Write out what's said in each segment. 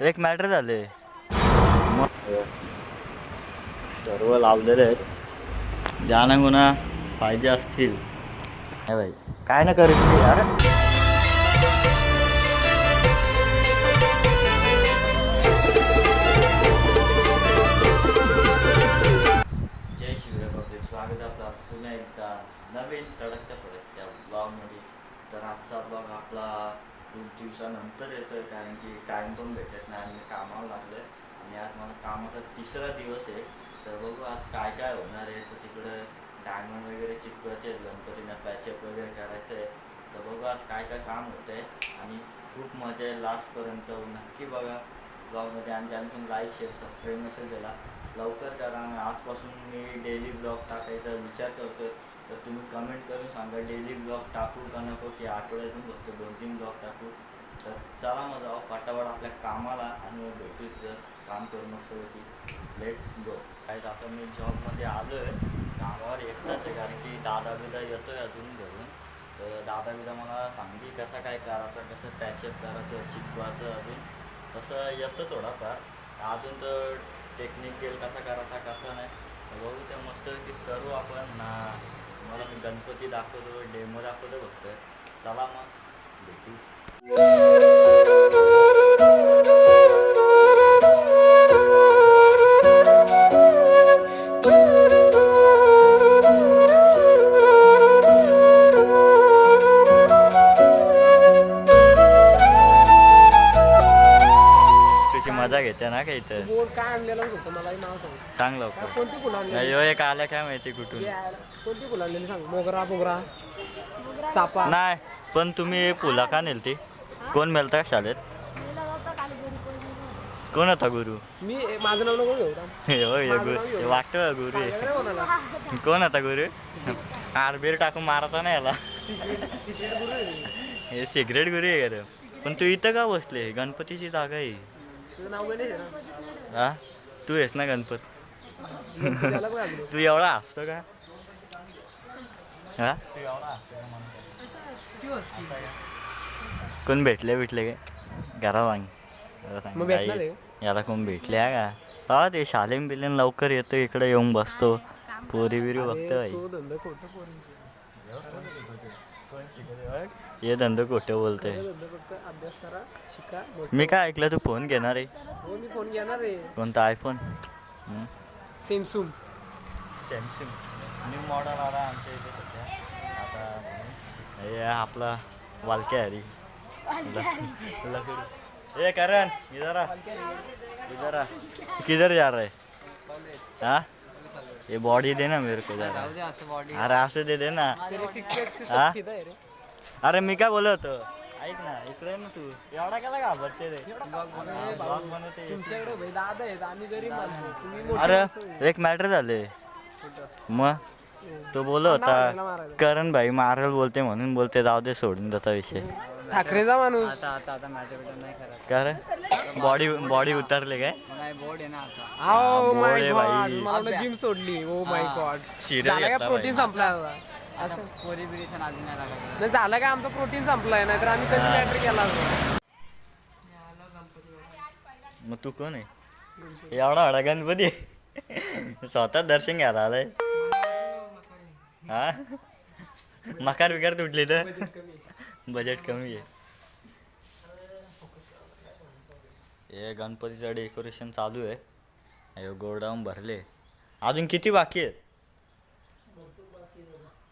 एक मॅटर झाले सर्व लावलेले आहेत. ज्यांना गुन्हा पाहिजे असतील. नाही भाई काय ना करीत यार जय शिवराय बाबा स्वागत आहे आपलं पुन्हा एकदा नवीन तडकत्या फडकत्या ब्लॉगमध्ये तर आजचा ब्लॉग आपला खूप दिवसानंतर येतोय कारण की टाईम पण भेटत नाही आणि कामाला लागलं आणि आज मला कामाचा तिसरा दिवस आहे. तर बघू आज काय काय होणार आहे. तर तिकडं डायमंड वगैरे चिपकायचे आहेत गणपतींना पॅचअप वगैरे करायचं. आहे तर बघू आज काय काय काम होतं आहे आणि खूप मजा आहे लास्टपर्यंत. नक्की बघा. ब्लॉगमध्ये आणि ज्याने पण लाईक शेअर सबस्क्राईब नसेल केला लवकर करा. आणि आजपासून मी डेली ब्लॉग टाकायचा विचार करतो तर तुम्ही कमेंट करून सांगा डेली ब्लॉग टाकू का नको? की आठवड्यातून फक्त दोन तीन ब्लॉग टाकू? तर चला मग जाऊ फटाफट आपल्या कामाला आणि भेटू जर काम करून मस्त की लेट्स गो काय आता मी जॉबमध्ये आलो आहे कामावर एकटाच आहे कारण की दादा बिदा येतो आहे अजून घरून. तर दादा बिदा मला सांगली कसं काय करायचं कसं पॅचअप करायचं चिकवायचं अजून. तसं येतं थोडाफार. अजून तर टेक्निकल कसा करायचा कसा नाही बघू त्या मस्त की करू आपण. ना मला मी गणपती दाखवतो डेमो दाखवतो फक्त चला मग भेटू. ना काही तर. बोर्ड काय आणलेलं होतं मलाही नाव सांग. सांग लवकर. कोणती फुलं आणलेली? नाही, ह्यो एक आल्या काय माहिती कुठून? हे आहे. कोणती फुलं आणलेली सांग? मोगरा मोगरा. चापा. नाही पण तुम्ही पुला का नेलती? कोण मेलता का शाळेत? कोण होता. गुरु? मी माझं नाव नको घेऊ राम. हे होय, हे माझं गुरु. हे. वाटतं गुरु. सांगायला कोणाला? कोण होता गुरु? आरबीर टाकून मारता ना याला. सिक्रेट सिक्रेट गुरु आहे. मी. हे सिगरेट गुरु आहे का रे? पण तू इथं का बसले गणपतीची जागा आहे. हा? तू आहेस ना गणपत. तू एवढा असतो का? हा? तू एवढा हसतो का म्हणतो? कोण भेटले भेटले काय घरा आहे. याला कोण भेटले आहे का? हा ते शालेम बिलेम लवकर येतो इकडे येऊन बसतो. पोरी बिरी बघतो अरे, बाई तो धंदा खोटं पोरींचं. हे धंदो खोटं बोलतोय तो धंदा फक्त अभ्यास करा शिका मोठं. मी काय ऐकलं तू फोन घेणार आहे? हो मी फोन घेणार आहे. कोणता iPhone Samsung Samsung new model आला आमच्या इथे सध्या. आता हे आपला वालक्या हरी. ए करण इधर आ इधर आ किधर जा रहा है? हाँ? ये बॉडी दे ना मेरे को जरा. अरे असं दे दे ना. हा? अरे मी काय बोलत होतो? ऐक ना इकडे ये ना तू. एवढा केला घाबरते रे? ब्लॉग बनवते. तुमच्याकडे भाई दादा आहेत आम्ही गरीब माणसं तुम्ही मोठे अरे माणसं. एक मॅटर झाले. मग? तो बोलत होता. करण भाई मारल बोलते म्हणून बोलते जाऊ दे सोडून जाता विषय. ठाकरेचा माणूस. आता आता आता मॅटर बिटर नाही करत कारण बॉडी बॉडी उतरले काय? नाही बोर्ड आहे ना आता. Oh बोल रे. मला जिम सोडली. ओ माय गॉड झालं काय प्रोटीन. संपला आता? पोरी नाही लागायचं नाही झालं काय? आमचं प्रोटीन संपलाय नाहीतर आम्ही कधी मॅटर केला असता. मग तू कोण आहे? एवढा हडा गणपती. स्वतः दर्शन घ्यायला आलाय. हा? मकार बिकार तुटली तर? बजेट कमी आहे. हे गणपतीचं डेकोरेशन चालू आहे. हे गोडाऊन भरले. अजून किती बाकी आहेत?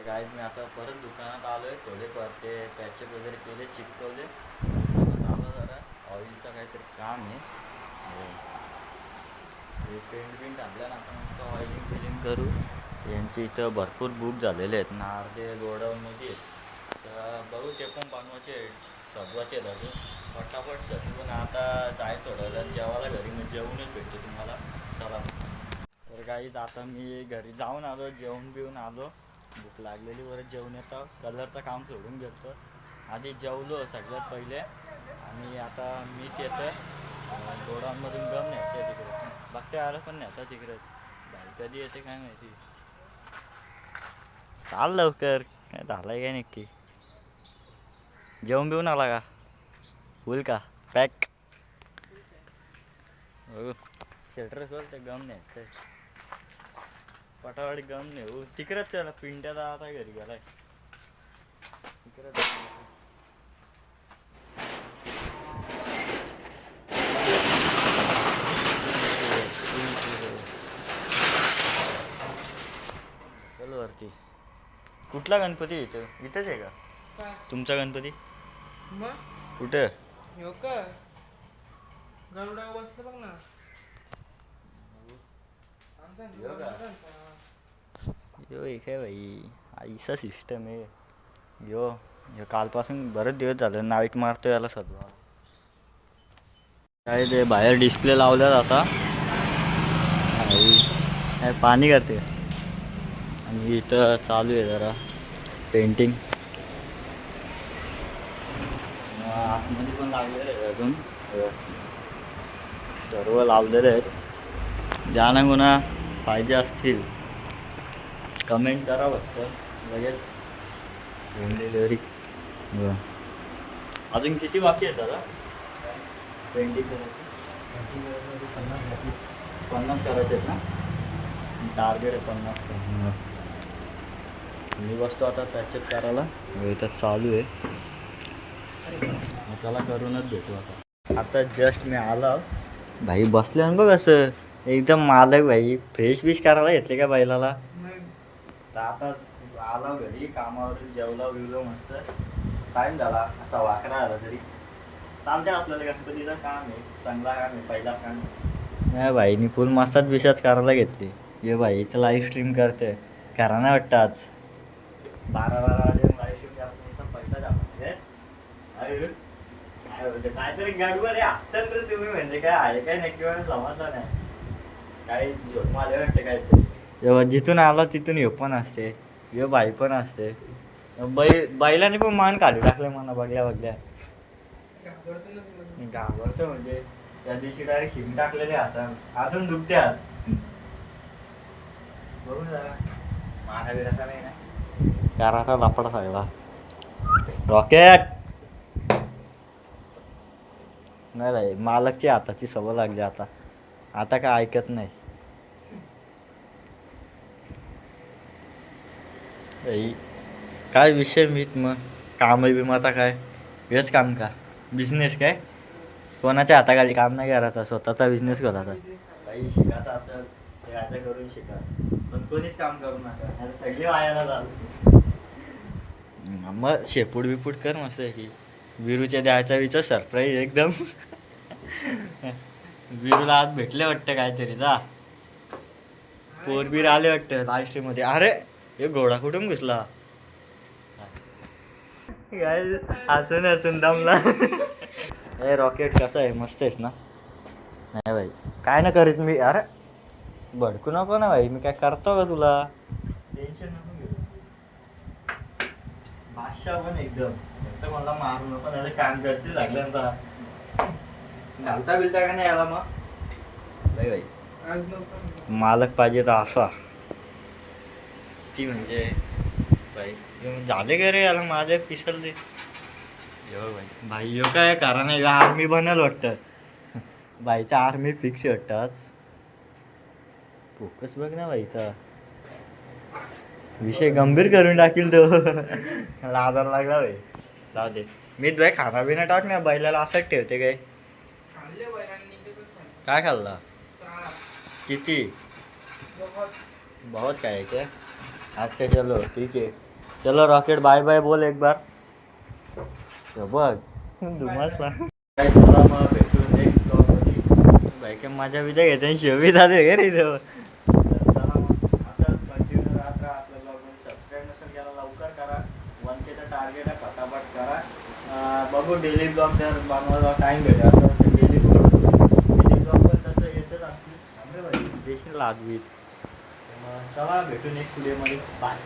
तर काय मी आता परत दुकानात आलोय थोडे ते पॅचअप वगैरे केले चिपकवले. आलं आलो जरा ऑइलचं काहीतरी काम आहे. हो. हे. पेंट बिंट आणलं ना आता मस्त ऑइलिंग फिलिंग करू. यांचे इथं भरपूर बुक झालेले आहेत. ना अर्धे गोडाऊनमध्ये तर बघू ते पण बनवायचे आहेत, सजवायचे फटाफट सर पण सजवून आता जाय थोडं जेवायला घरी मी जेवूनच भेटतो तुम्हाला. चला. तर काहीच आता मी घरी जाऊन आलो जेवण बिवून आलो. भूक लागलेली. बरं जेवण येतं. कलरचं काम सोडून घेतो. आधी जेवलो सगळ्यात पहिले. आणि आता मीठ येतं. अं, गोडांमधून गम न्यायचं तिकडे. बघते आलं पण न्यायचं तिकडे. बाई कधी येते काय माहिती. चाल लवकर. काय झालंय काय नक्की? जेवण बिवून आला का? फुल का? पॅक. हो. शेटर खोल ते गम न्यायचं पटावाडी गम नेऊ तिकडंच चला पिंट्यात आता घरी गेलाय. तिकडंच चल वरती. कुठला गणपती इथं? इथंच आहे का? काय? तुमचा गणपती? मग? कुठं? हो का? बसलं बघ ना. का? यो एक आहे भाई आईचा सिस्टम आहे. यो यो कालपासून बरेच दिवस झालं नाईट मारतो याला सध्या काय ते बाहेर डिस्प्ले लावल्यात आता. आई, पाणी करते? आणि इथं चालू आहे जरा पेंटिंग आतमध्ये पण लागलेलं आहे अजून. सर्व लावलेले आहेत. ज्यांना कोणा पाहिजे असतील कमेंट करा फक्त. लगेच होम डिलेवरी अजून किती बाकी आहेत दादा? ट्वेंटी करायची. पन्नास करायचे आहेत ना? टार्गेट आहे पन्नास. मी बसतो आता त्याच्यात करायला तर चालू आहे. मग त्याला करूनच भेटू आता. आता जस्ट मी आला. भाई बसले बघ असं एकदम मालक भाई. फ्रेश बिश करायला घेतले का बैलाला? तर आता आला घरी कामावरून जेवला बिवलो मस्त. टाइम झाला असा वाकरा आला तरी. चालते आपल्याला गणपतीचं काम आहे. चांगला काम आहे पहिला काम. नाही भाईनी फुल मसाज बिसाज करायला घेतली. ये भाई इथं लाईव्ह स्ट्रीम करते करा नाही वाटतं आज. बारा बारा वाजे लाईव्ह स्ट्रीम करतो पैसा जातो काय काहीतरी गडबड आहे. असतात रे तुम्ही म्हणजे काय आहे काय नक्की समजलं नाही. काही झोप आले वाटते काहीतरी जेव्हा जिथून आला तिथून ह्यो पण असते ह्यो बाई पण असते. बै बैलाने पण मान काढून टाकले मला बघल्या बघल्या. मी घाबरतो म्हणजे त्या दिवशी डायरेक्ट शिंग टाकलेले हातात अजून दुखते हात बघून जरा. मारा बिराचा नाही ना. काराचा लापडा सगळा रॉकेट! नाही नाही मालकची हाताची सवय लागली आता. आता काय ऐकत नाही. आई, काय विषय मीत मग? काम बिमाचा काय? हेच काम का? बिझनेस काय? कोणाच्या हाताखाली काम नाही करायचा? स्वतःचा बिझनेस करायचा काही शिकायचं असेल ते आता करून शिका. पण कोणीच काम करू नका. सगळे वायाला झालं मग शेपूट बिपूट कर मस्त की विरूच्या द्यायचा विचार सरप्राईज एकदम. विरूला आज भेटले वाटतं काहीतरी जा. पोरबीर आले वाटतं लाईव्ह स्ट्रीममध्ये. अरे हे घोडा कुठून घुसला? हसून हसून दमला. ए रॉकेट कसं आहे? मस्त आहेस ना? नाही भाई काय ना करीत मी? अरे भडकू नको ना भाई मी काय करतो का तुला? टेन्शन नको घेऊ. पण एकदम. फक्त मला मारू नको नाही काम करते लागल्यानंतर घालता बिलता का नाही मग? भाई भाई. मालक पाहिजे तर असा. ती म्हणजे भाई झाले का रे याला माझे पिसल यो भाई भाई यो काय कारण आहे? आर्मी बनल वाटतं. बाईचा आर्मी फिक्स वाटतं आज. फोकस बघ ना बाईचा. विषय गंभीर करून टाकील तो. लादार लागला भाई जाऊ दे. मी भाई खाना बिना टाक ना बैलाला असंच ठेवते काय. काय खाल्ला. किती? बहुत. काय क्या अच्छा चलो ठीक है चलो रॉकेट बाय बाय बोल एक बार बघ धुमास पण मग भेटून माझ्या विजा घेते शेवी झाले घे रे इथं चला मग असंच कंटिन्यू राहत राहा आपल्या ब्लॉगमध्ये सबस्क्राईब नसेल लवकर करा वन केचा टार्गेट आहे फटाफट करा बघू डेली ब्लॉग जर बनवायला टाइम भेटेल असं डेली ब्लॉग डेली ब्लॉग पण तसं येतच असतील लागवी चला भेटू नेक्स्ट व्हिडिओमध्ये बाय